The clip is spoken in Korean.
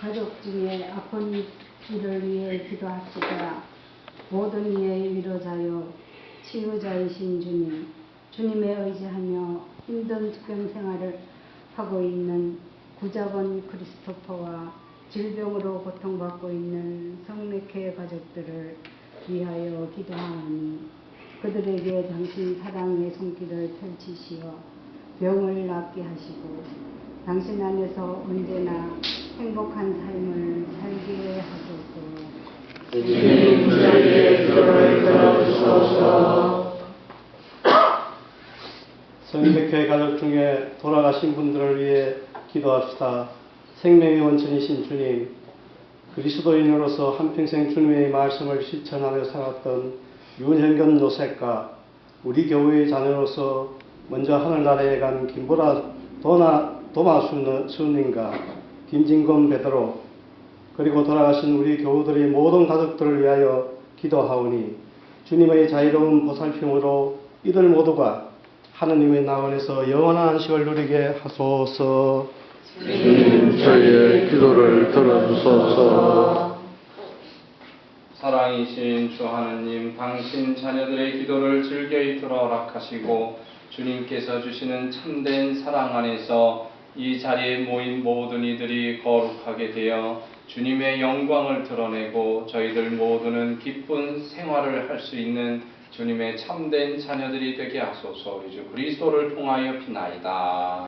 가족 중에 아픈 이를 위해 기도합시다. 모든 이의 위로자요 치유자이신 주님, 주님에 의지하며 힘든 투병 생활을 하고 있는 구자원 크리스토퍼와 질병으로 고통받고 있는 성맥회 가족들을 위하여 기도하오니 그들에게 당신 사랑의 손길을 펼치시어 병을 낫게 하시고 당신 안에서 언제나 행복한 삶을 살게 하소서. 성백회 가족 중에 돌아가신 분들을 위해 기도합시다. 생명의 원천이신 주님, 그리스도인으로서 한평생 주님의 말씀을 실천하며 살았던 윤현견 노색과 우리 교회의 자녀로서 먼저 하늘나라에 간 김보라 도나, 도마 수님과 김진건 베드로 그리고 돌아가신 우리 교우들의 모든 가족들을 위하여 기도하오니 주님의 자유로운 보살핌으로 이들 모두가 하느님의 나원에서 영원한 안식을 누리게 하소서. 주님 저희의 기도를 들어주소서. 사랑이신 주 하느님, 당신 자녀들의 기도를 즐겨이 들어 허락하시고 주님께서 주시는 참된 사랑 안에서 이 자리에 모인 모든 이들이 거룩하게 되어 주님의 영광을 드러내고 저희들 모두는 기쁜 생활을 할 수 있는 주님의 참된 자녀들이 되게 하소서 우리 주 그리스도를 통하여 비나이다.